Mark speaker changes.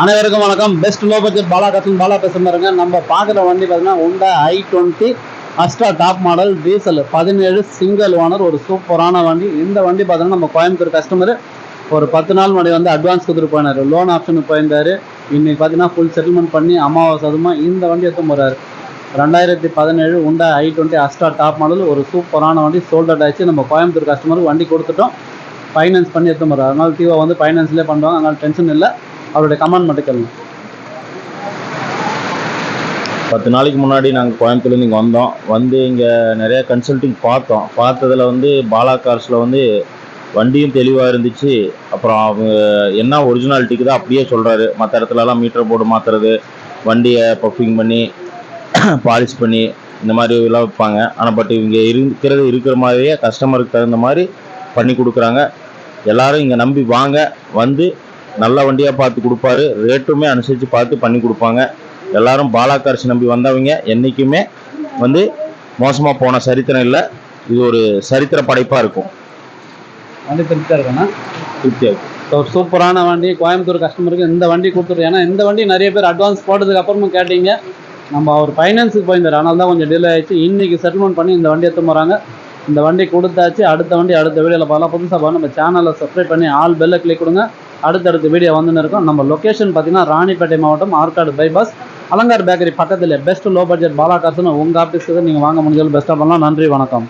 Speaker 1: அனைவருக்கும் வணக்கம். Best low budget Bala கசன் பாலா பேசுற பாருங்க. நம்ம பார்க்குற வண்டி பார்த்தீங்கன்னா Hyundai i twenty Astra top model diesel பதினேழு சிங்கிள் ஓனர் ஒரு சூப்பரான வண்டி. இந்த வண்டி பார்த்தீங்கன்னா நம்ம கோயம்புத்தூர் கஸ்டமர் ஒரு பத்து நாள் முன்னாடி வந்து அட்வான்ஸ் கொடுத்துட்டு போயினார். லோன் ஆப்ஷனுக்கு போயிருந்தாரு. இன்னைக்கு பார்த்தீங்கன்னா ஃபுல் செட்டில்மெண்ட் பண்ணி அமாவாசை அதுமா இந்த வண்டி எடுத்து போகிறாரு ரெண்டாயிரத்தி பதினேழு Hyundai i twenty Astra top model ஒரு சூப்பரான வண்டி. சோல்டட் ஆச்சு நம்ம கோயம்புத்தூர் கஸ்டமருக்கு வண்டி கொடுத்துட்டோம். ஃபைனான்ஸ் பண்ணி எடுத்து போகிறார் அதனால் தீவா வந்து ஃபைனான்ஸ்லேயே பண்ணுவாங்க அதனால் டென்ஷன் இல்லை. அவருடைய கமெண்ட் மட்டும் கேளுங்க.
Speaker 2: பத்து நாளைக்கு முன்னாடி நாங்கள் கோயம்புத்தூர்லேருந்து இங்கே வந்தோம். வந்து இங்கே நிறைய கன்சல்டிங் பார்த்தோம். பார்த்ததுல வந்து பாலா கார்ஸில் வந்து வண்டியும் தெளிவாக இருந்துச்சு. அப்புறம் அவங்க என்ன ஒரிஜினாலிட்டிக்கு தான் அப்படியே சொல்கிறாரு மற்ற இடத்துலலாம் மீட்டர் போர்டு மாற்றுறது வண்டியை பஃபிங் பண்ணி பாலிஷ் பண்ணி இந்த மாதிரி எல்லாம் வைப்பாங்க. ஆனால் பட் இவங்க இருக்கிறது இருக்கிற மாதிரியே கஸ்டமருக்கு தகுந்த மாதிரி பண்ணி கொடுக்குறாங்க. எல்லாரும் இங்கே நம்பி வாங்க. வந்து நல்ல வண்டியாக பார்த்து கொடுப்பாரு. ரேட்டுமே அனுசரித்து பார்த்து பண்ணி கொடுப்பாங்க. எல்லாரும் பாலா கார்ஸ் நம்பி வந்தவங்க என்றைக்குமே வந்து மோசமாக போன சரித்திரம் இல்லை. இது ஒரு சரித்திர படைப்பாக இருக்கும்.
Speaker 1: வண்டி திருப்தியாக இருக்குண்ணா
Speaker 2: திருப்தியாக இருக்கும்.
Speaker 1: ஸோ சூப்பரான வண்டி கோயம்புத்தூர் கஸ்டமருக்கு இந்த வண்டி கொடுத்துரு. ஏன்னா இந்த வண்டி நிறைய பேர் அட்வான்ஸ் போட்டதுக்கு அப்புறமும் கேட்டீங்க. நம்ம அவர் ஃபைனான்ஸுக்கு போயிருந்தார். அதனால தான் கொஞ்சம் டிலே ஆயிடுச்சு. இன்னைக்கு செட்டில்மெண்ட் பண்ணி இந்த வண்டி எடுத்து போகிறாங்க இந்த வண்டி கொடுத்தாச்சு. அடுத்த வண்டி அடுத்த வீடியோவில் பார்க்கலாம். புதுசாக பார்த்து நம்ம சேனலை சப்ஸ்கிரைப் பண்ணி ஆல் பெல்லை கிளிக் கொடுங்க. அடுத்தடுத்து வீடியோ வந்துன்னு இருக்கும். நம்ம லொக்கேஷன் பார்த்தீங்கன்னா ராணிப்பேட்டை மாவட்டம் ஆற்காடு பைபாஸ் அலங்கார் பேக்கரி பக்கத்தில் பெஸ்ட் லோ பட்ஜெட் பாலா காசுன்னு உங்கள் ஆஃபீஸுக்கு நீங்கள் வாங்க முடிஞ்சாலும் பெஸ்ட்டாக பண்ணலாம் நன்றி வணக்கம்.